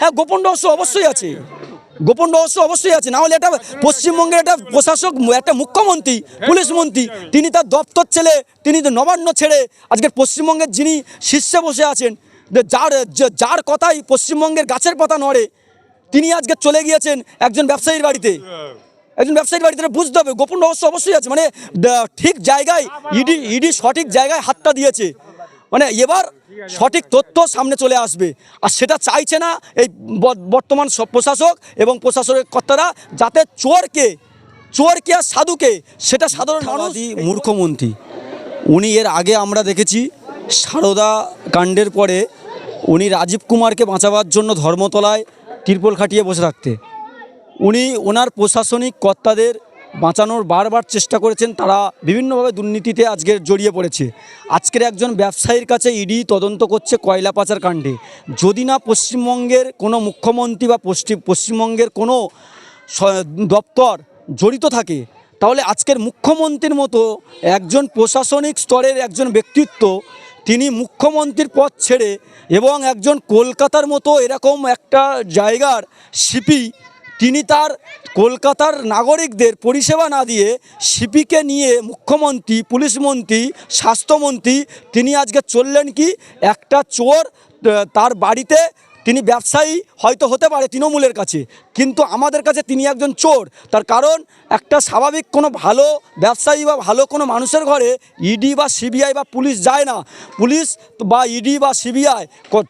হ্যাঁ গোপন রহস্য অবশ্যই আছে। গোপন রহস্য অবশ্যই আছে। না হলে এটা পশ্চিমবঙ্গের একটা প্রশাসক, একটা মুখ্যমন্ত্রী, পুলিশ মন্ত্রী, তিনি তার দপ্তর ছেলে তিনি নবান্ন ছেড়ে আজকের পশ্চিমবঙ্গের যিনি শীর্ষে বসে আছেন যার যার কথাই পশ্চিমবঙ্গের গাছের পাতা নড়ে, তিনি আজকে চলে গিয়েছেন একজন ব্যবসায়ীর বাড়িতে। একজন ব্যবসায়ীর বাড়িতে বুঝতে হবে। গোপন রহস্য অবশ্যই আছে। মানে ঠিক জায়গায় ইডি ইডি সঠিক জায়গায় হাতটা দিয়েছে। মানে এবার সঠিক তথ্য সামনে চলে আসবে। আর সেটা চাইছে না এই বর্তমান প্রশাসক এবং প্রশাসনের কর্তারা যাতে চোরকে চোরকে আর সাধুকে, সেটা সাধারণ মূর্খমন্ত্রী উনি এর আগে আমরা দেখেছি, সারদা কাণ্ডের পরে উনি রাজীব কুমারকে বাঁচাবার জন্য ধর্মতলায় তিরপল খাটিয়ে বসে থাকতে। উনি ওনার প্রশাসনিক কর্তাদের বাঁচানোর বারবার চেষ্টা করেছেন, তারা বিভিন্নভাবে দুর্নীতিতে আজকের জড়িয়ে পড়েছে। আজকের একজন ব্যবসায়ীর কাছে ইডি তদন্ত করছে কয়লা পাচার কাণ্ডে। যদি না পশ্চিমবঙ্গের কোনো মুখ্যমন্ত্রী বা পশ্চিম পশ্চিমবঙ্গের কোনো দপ্তর জড়িত থাকে, তাহলে আজকের মুখ্যমন্ত্রীর মতো একজন প্রশাসনিক স্তরের একজন ব্যক্তিত্ব, তিনি মুখ্যমন্ত্রীর পদ ছেড়ে এবং একজন কলকাতার মতো এরকম একটা জায়গার সিপি, তিনি তার কলকাতার নাগরিকদের পরিষেবা না দিয়ে সিপিকে নিয়ে মুখ্যমন্ত্রী, পুলিশ মন্ত্রী, স্বাস্থ্যমন্ত্রী, তিনি আজকে চললেন কি? একটা চোর তার বাড়িতে তিনি ব্যবসায়ী হয়তো হতে পারে তৃণমূলের কাছে, কিন্তু আমাদের কাছে তিনি একজন চোর। তার কারণ, একটা স্বাভাবিক কোনো ভালো ব্যবসায়ী বা ভালো কোনো মানুষের ঘরে ইডি বা সিবিআই বা পুলিশ যায় না। পুলিশ বা ইডি বা সিবিআই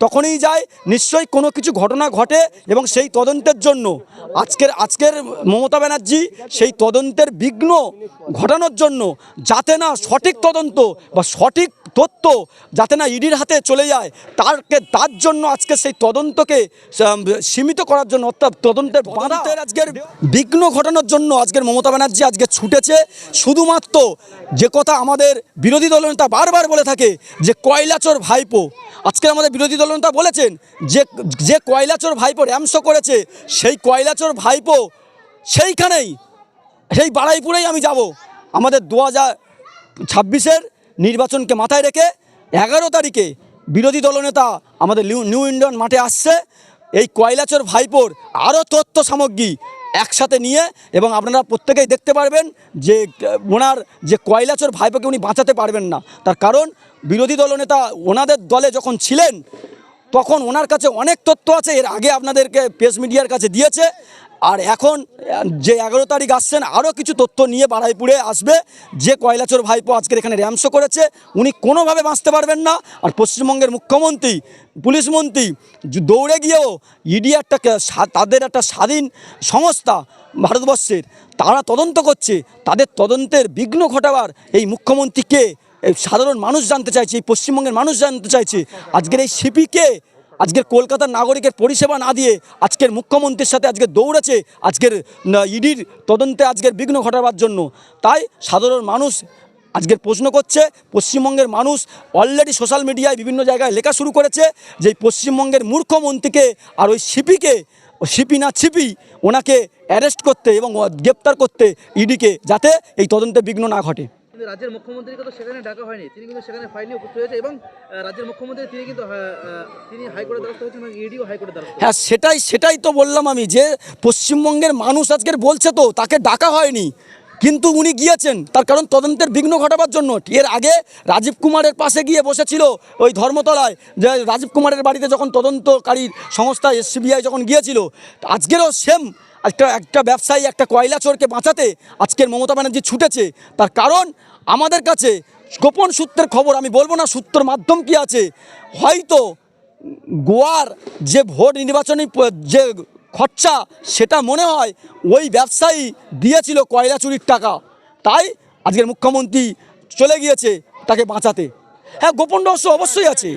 তখনই যায়, নিশ্চয়ই কোনো কিছু ঘটনা ঘটে এবং সেই তদন্তের জন্য। আজকের আজকের মমতা ব্যানার্জি সেই তদন্তের বিঘ্ন ঘটানোর জন্য যাতে না সঠিক তদন্ত বা সঠিক তথ্য যাতে না ইডির হাতে চলে যায়, তারকে, তার জন্য আজকে সেই তদন্তকে সীমিত করার জন্য অর্থাৎ তদন্তের বাধাতের আজকের বিঘ্ন ঘটানোর জন্য আজকের মমতা ব্যানার্জি আজকে ছুটেছে। শুধুমাত্র যে কথা আমাদের বিরোধী দলনেতা বারবার বলে থাকে যে কয়লাচোর ভাইপো। আজকে আমাদের বিরোধী দলনেতা বলেছেন যে যে কয়লাচোর ভাইপো র্যামসো করেছে সেই কয়লাচোর ভাইপো সেইখানেই সেই বাড়াইপুরেই আমি যাব। আমাদের দু হাজার ছাব্বিশের নির্বাচনকে মাথায় রেখে এগারো তারিখে বিরোধী দলনেতা আমাদের নিউ ইন্ডিয়ান মাঠে আসছে। এই কয়লাচর ভাইপোর আরও তথ্য সামগ্রী একসাথে নিয়ে এবং আপনারা প্রত্যেকেই দেখতে পারবেন যে, ওনার যে কয়লাচর ভাইপোকে উনি বাঁচাতে পারবেন না। তার কারণ বিরোধী দলনেতা ওনাদের দলে যখন ছিলেন, তখন ওনার কাছে অনেক তথ্য আছে। এর আগে আপনাদেরকে প্রেস মিডিয়ার কাছে দিয়েছে। আর এখন যে এগারো তারিখ আসছেন আরও কিছু তথ্য নিয়ে বাড়াইপুরে আসবে। যে কয়লাচোর ভাইপো আজকের এখানে র্যামসো করেছে, উনি কোনোভাবে বাঁচতে পারবেন না। আর পশ্চিমবঙ্গের মুখ্যমন্ত্রী, পুলিশ মন্ত্রী দৌড়ে গিয়েও ইডি একটা তাদের একটা স্বাধীন সংস্থা ভারতবর্ষের, তারা তদন্ত করছে। তাদের তদন্তের বিঘ্ন ঘটাবার এই মুখ্যমন্ত্রীকে সাধারণ মানুষ জানতে চাইছে, এই পশ্চিমবঙ্গের মানুষ জানতে চাইছে। আজকের এই সিপিকে আজকের কলকাতার নাগরিকের পরিষেবা না দিয়ে আজকের মুখ্যমন্ত্রীর সাথে আজকে দৌড়েছে আজকের ইডির তদন্তে আজকের বিঘ্ন ঘটাবার জন্য। তাই সাধারণ মানুষ আজকের প্রশ্ন করছে, পশ্চিমবঙ্গের মানুষ অলরেডি সোশ্যাল মিডিয়ায় বিভিন্ন জায়গায় লেখা শুরু করেছে যে পশ্চিমবঙ্গের মূর্খমন্ত্রীকে আর ওই সিপিকে সিপি না ছিপি ওনাকে অ্যারেস্ট করতে এবং গ্রেপ্তার করতে ইডিকে যাতে এই তদন্তে বিঘ্ন না ঘটে। কিন্তু রাজ্যের মুখ্যমন্ত্রীকে তো সেখানে ডাকা হয়নি। তিনি কিন্তু সেখানে ফাইলে উপস্থিত হয়েছে এবং রাজ্যের মুখ্যমন্ত্রী তিনি কিন্তু তিনি হাইকোর্টের দ্বারস্থ হয়েছেন এবং ইডিও হাইকোর্টের দ্বারস্থ হ্যাঁ সেটাই সেটাই তো বললাম আমি যে পশ্চিমবঙ্গের মানুষ আজকের বলছে তো, তাকে ডাকা হয়নি। কিন্তু উনি গিয়েছেন, তার কারণ তদন্তের বিঘ্ন ঘটাবার জন্য। এর আগে রাজীব কুমারের পাশে গিয়ে বসেছিল ওই ধর্মতলায়, যে রাজীব কুমারের বাড়িতে যখন তদন্তকারী সংস্থা এসবিআই যখন গিয়েছিল, আজকেরও সেম একটা একটা ব্যবসায়ী, একটা কয়লা চোরকে বাঁচাতে আজকের মমতা ব্যানার্জি ছুটেছে। তার কারণ আমাদের কাছে গোপন সূত্রের খবর, আমি বলব না সূত্রের মাধ্যম কি আছে, হয়তো গোয়ার যে ভোট নির্বাচনী যে খরচা সেটা মনে হয় ওই ব্যবসায়ী দিয়েছিল কয়লা চুরির টাকা। তাই আজকের মুখ্যমন্ত্রী চলে গিয়েছে তাকে বাঁচাতে। হ্যাঁ গোপন রহস্য অবশ্যই আছে।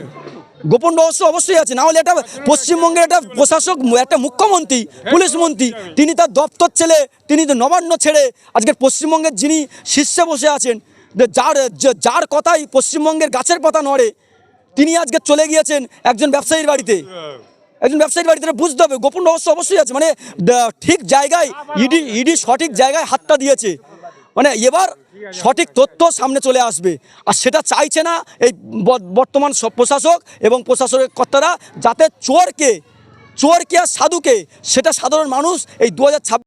গোপন রহস্য অবশ্যই আছে। না হলে এটা পশ্চিমবঙ্গের একটা প্রশাসক, একটা মুখ্যমন্ত্রী, পুলিশ মন্ত্রী, তিনি তার দপ্তর ছেলে তিনি নবান্ন ছেড়ে, আজকে পশ্চিমবঙ্গের যিনি শীর্ষে বসে আছেন যার যার কথাই পশ্চিমবঙ্গের গাছের পাতা নড়ে, তিনি আজকে চলে গিয়েছেন একজন ব্যবসায়ীর বাড়িতে। একজন ব্যবসায়ীর বাড়িতে বুঝতে হবে, গোপন রহস্য অবশ্যই আছে। মানে ঠিক জায়গায়, ইডি ইডি সঠিক জায়গায় হাতটা দিয়েছে। মানে এবার সঠিক তথ্য সামনে চলে আসবে। আর সেটা চাইছে না এই বর্তমান প্রশাসক এবং প্রশাসনের কর্তারা যাতে চোরকে চোরকে আর সাধুকে, সেটা সাধারণ মানুষ এই দু